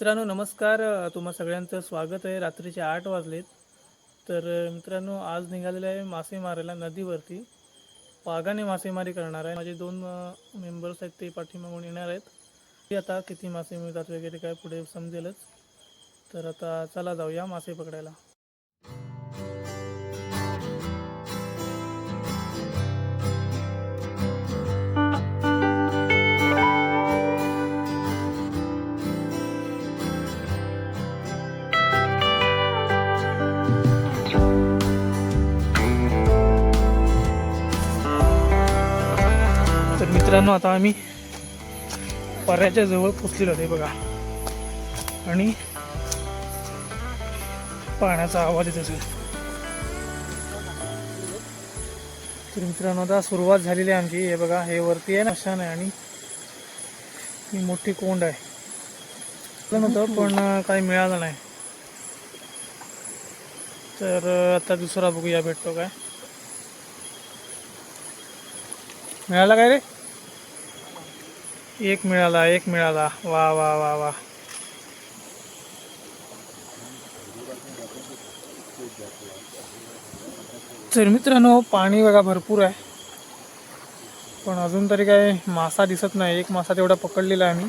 मित्रांनो नमस्कार. तुम्हा सगळ्यांचं स्वागत आहे. रात्रीचे आठ वाजलेत. तर मित्रांनो आज निघालेलं आहे मासे मारायला नदीवरती. पागाने मासेमारी करणार आहे. माझे दोन मेंबर्स आहेत ते पाठीमागून येणार आहेत. ते आता किती मासे मिळतात वगैरे काय पुढे समजेलच. तर आता चला जाऊया मासे पकडायला. मित्रांनो आता आम्ही पर्याच्या जवळ पोचलेलो आहे बघा. आणि पाण्याचा आवाज येत असेल. तर मित्रांनो आता सुरुवात झालेली आहे आमची. हे बघा हे वरती आहे ना छान आहे आणि ही मोठी कोंड आहे. नव्हतं पण काही मिळालं नाही. तर आता दुसरा बघूया भेटतो काय? मिळाला काय रे? एक मिळाला एक मिळाला. वा वा वा वा. तर मित्रांनो पाणी बघा भरपूर आहे. पण अजून तरी काय मासा दिसत नाही. एक मासा तेवढा पकडलेला आहे आम्ही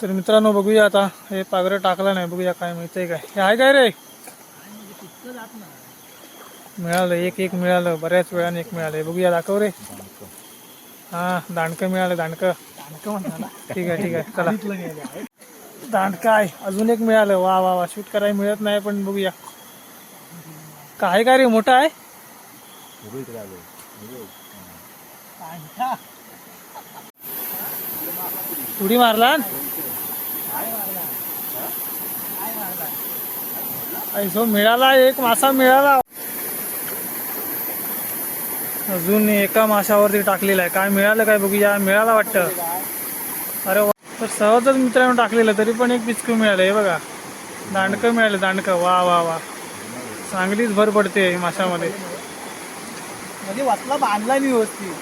तर मित्रांनो बघूया आता हे पागरं टाकलं नाही बघूया काय मिळतंय काय. हे आहे काय रे? मिळालं एक एक मिळालं बऱ्याच वेळाने एक मिळालं. बघूया दाखव रे. हा दांडकं मिळालं दांडकं. ठीक आहे ठीक आहे चला. दांडकं आहे अजून एक मिळालं. वा वा वा शूट करायला मिळत नाही पण बघूया. काय काय रे मोठा आहे? उडी मारला ऐसो मिळाला एक मासा मिळाला. अजून एका माशावरती टाकलेला आहे. काय मिळालं काय बघूया मिळाला वाटतं. अरे वा. तर सहजच मित्रांनो टाकलेलं तरी पण एक पिचकू मिळालं हे बघा. दांडकं मिळालं दांडकं. वा वा वा. चांगलीच भर पडते माशामध्ये. म्हणजे वाचला बांधला मी व्यवस्थित.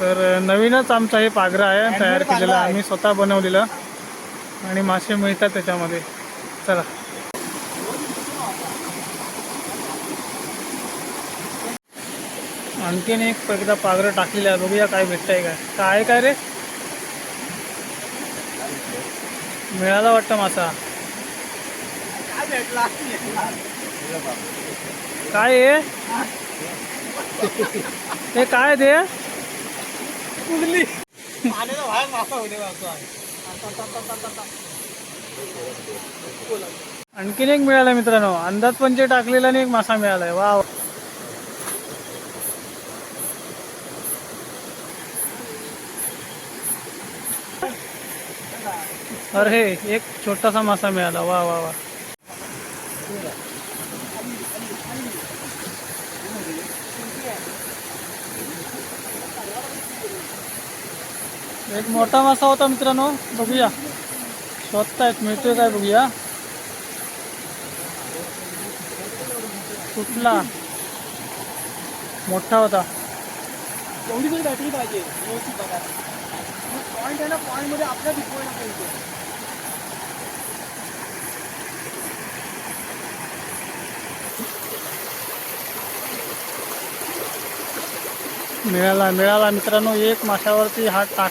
तर नवीनच आमचा हे पागरा आहे तयार केलेला आम्ही स्वतः बनवलेलं. आणि मासे मिळतात त्याच्यामध्ये. चला. आणखीन एक एकदा पागरं टाकलेलं आहे. बघूया काय भेटतंय काय. काय काय रे? मिळाला वाटतं मासा. काय हे काय ते? बाहेर मासा मासा आणखीन एक मिळाला मित्रांनो. अंदाज पंचे टाकलेला आणि एक मासा मिळालाय. वा वा. अरे एक छोटासा मासा मिळाला. वा वा वा. एक मोठा मासा होता मित्रांनो बघूया. शोधतायत मिळतोय काय बघूया. कुठला? मोठा होता. एवढी तरी बॅटरी पाहिजे व्यवस्थित बघा. पॉईंट आहे ना पॉईंट आपल्या दिसवायला पाहिजे मिळाला मिळाला मित्रांनो एक माशावरती हात टाक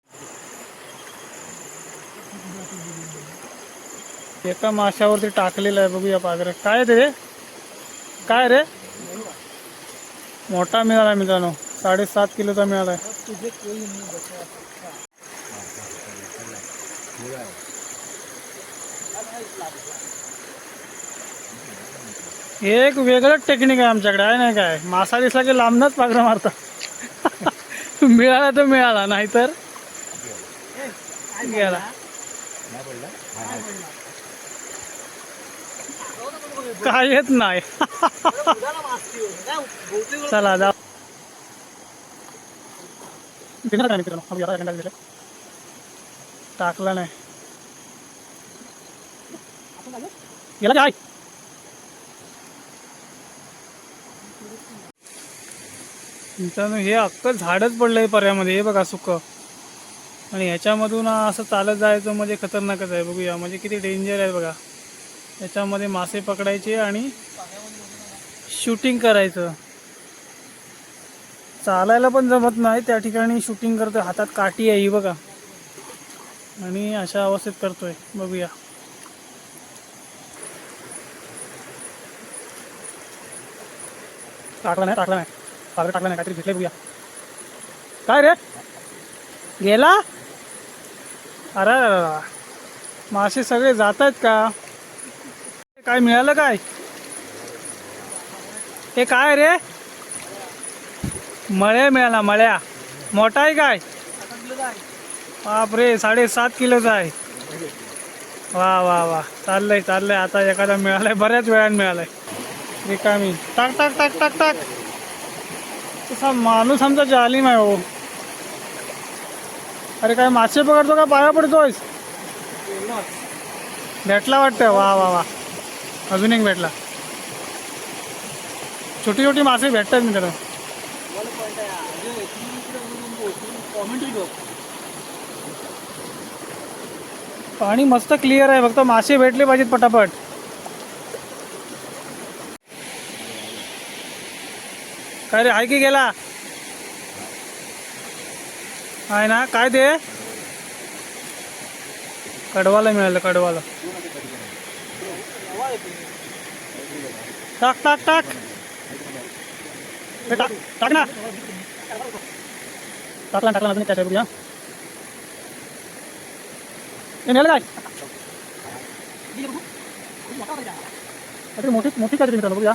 एका माशावरती टाकलेला आहे बघूया पागरे काय ते रे? काय रे? मोठा मिळाला मित्रांनो. साडेसात किलोचा मिळाला आहे. एक वेगळंच टेक्निक आहे आमच्याकडे आहे नाही काय? मासा दिसला की लांबनच पागरा मारता मिळाला तर मिळाला नाहीतर? गेला. काय येत नाही. चला जा टाकला नाही. गेला काय? मित्रांनो हे अख्ख झाडच पडलंय पर्यामध्ये. हे बघा सुख आणि ह्याच्यामधून असं चालत जायचं म्हणजे खतरनाकच आहे. बघूया म्हणजे किती डेंजर आहे बघा. याच्यामध्ये मासे पकडायचे आणि शूटिंग करायचं. चालायला पण जमत नाही त्या ठिकाणी शूटिंग करतोय. हातात काठी आहे ही बघा. आणि अशा अवस्थेत करतोय. बघूया. टाकला नाही टाकला नाही. पागड टाकला नाही काहीतरी भेटले बघूया. काय रे? गेला? अरे. मासे सगळे जात आहेत का? काय मिळालं काय? हे काय रे? मळ्या मिळाला मळ्या. मोठा आहे काय? बापरे साडेसात किलोचा आहे. वा वा वा. चाललंय चाललंय. आता एखादा मिळालाय बऱ्याच वेळाने मिळालाय. रिकामी. टाक टाक टाक टाक टाक. तसा माणूस आमचा जालीम आहे हो. अरे काय मासे पकडतो का? पाया पडतोय भेटला वाटतं. वा वा वा. अजून एक भेटला. छोटी छोटी मासे भेटतात मी त्याला पाणी मस्त क्लिअर आहे फक्त मासे भेटले पाहिजेत पटापट. काय रे आहे की गेला? आहे ना काय ते? कडवाला मिळालं कडवाला. टाक टाक टाक टाक टाक ना टाकला टाकला अजून त्याच्या बघूया नेलं काय काहीतरी मोठी मोठी काहीतरी मित्रांनो बघूया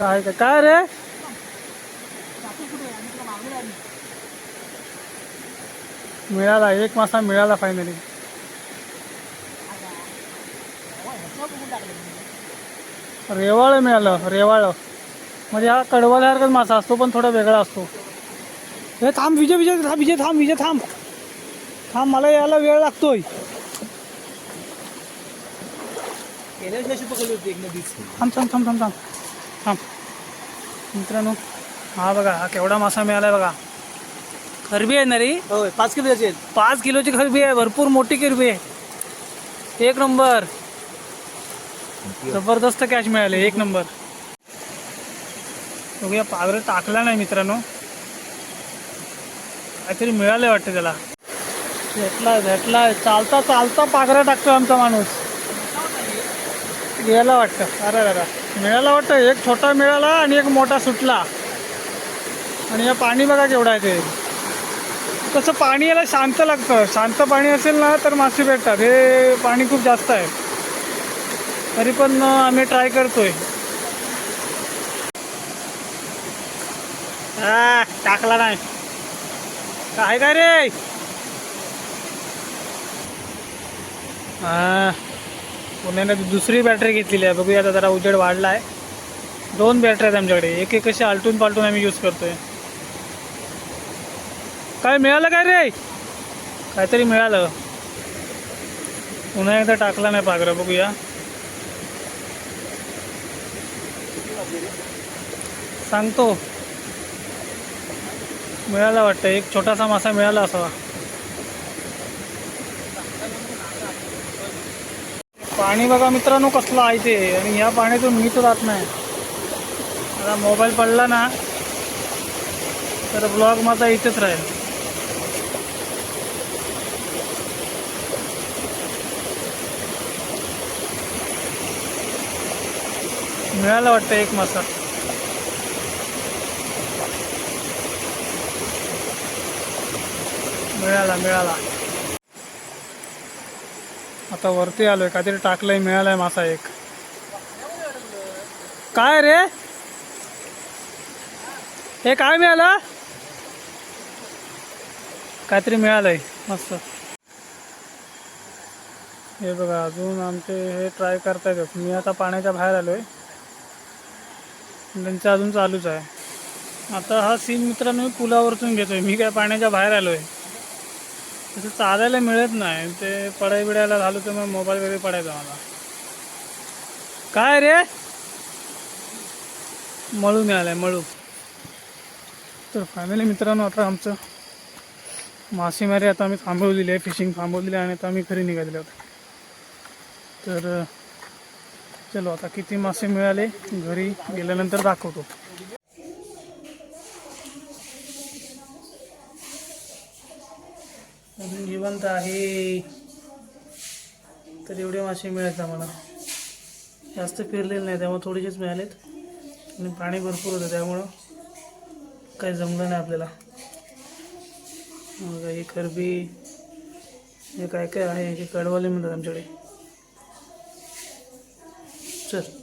काय काय रे मिळाला एक मासा मिळाला फायनली रेवाळ मिळालं रेवाळ. म्हणजे हा कडवाल्यासारखाच मासा असतो पण थोडा वेगळा असतो. हे थांब विजय विजय थांब विजय थांब विजय थांब. थांब मला यायला वेळ लागतोय. थांब थांब थांब थांब थांब. थांब. मित्रांनो हा बघा हा केवढा मासा मिळाला बघा. खरबी आहे ना रे? होय पाच किलो त्याचे आहेत पाच किलोची खरबी आहे भरपूर मोठी खरबी आहे. एक नंबर. जबरदस्त कॅश मिळाले एक नंबर बघूया पावर टाकला नाही मित्रांनो. काहीतरी मिळालंय वाटतं त्याला. भेटला भेटला चालता चालता पागरा टाकतो आमचा माणूस. गेला वाटतं. अरे अरे मिळाला वाटतं. एक छोटा मिळाला आणि एक मोठा सुटला. आणि या पाणी बघा केवढं आहे ते. तसं पाणी याला शांत लागतं. शांत पाणी असेल ना तर मासे भेटतात. हे पाणी खूप जास्त आहे. तरी पण आम्ही ट्राय करतोय. हा टाकला नाही. काय काय रे? हा पुण्याने दुसरी बॅटरी घेतलेली आहे. बघूया आता जरा उजेड वाढला आहे दोन बॅटरी आहेत आमच्याकडे. एक एक कशी आलटून पालटून आम्ही यूज करतोय. काय मिळालं काय रे? काहीतरी मिळालं. पुन्हा एकदा टाकला नाही पागरा. बघूया. सांगतो. मिळाला वाटतं. एक छोटासा मासा मिळाला असावा. पाणी बघा मित्रांनो कसलं आहे ते. आणि या पाण्यातून मीच राहत नाही. आता मोबाईल पडला ना तर ब्लॉग माझा इथेच राहील. मिळाला वाटतं एक मासा मिळाला मिळाला. आता वरती आलोय काहीतरी टाकलंय मिळालाय मासा एक. काय रे? हे काय मिळालं? काहीतरी मिळालंय मस्त. हे बघा अजून आमचे हे ट्राय करतायत मी आता पाण्याच्या बाहेर आलोय. त्यांचं अजून चालूच आहे. आता हा सीन मित्रांनो मी पुलावरतून घेतोय. मी काय पाण्याच्या बाहेर आलो आहे तसं चालायला मिळत नाही. ते पडाई बिडायला झालो तर मग मोबाईल वगैरे पडायचा मला. काय रे? मळू मिळालाय मळू. तर फायनली मित्रांनो आता आमचं मासेमारी आता आम्ही थांबवलेली आहे. फिशिंग थांबवलेली आहे आणि आता आम्ही घरी निघालेलो होतो तर चलो आता किती मासे मिळाले? घरी गेल्यानंतर दाखवतो. अजून जिवंत आहे. तर एवढे मासे मिळायचे आम्हाला. जास्त फिरलेले नाही त्यामुळे थोडेसेच मिळालेत. आणि पाणी भरपूर होतं त्यामुळं काही जमलं नाही आपल्याला. मग हे खरबी हे काय काय आहे? हे कडवाले म्हणतात आमच्याकडे. चल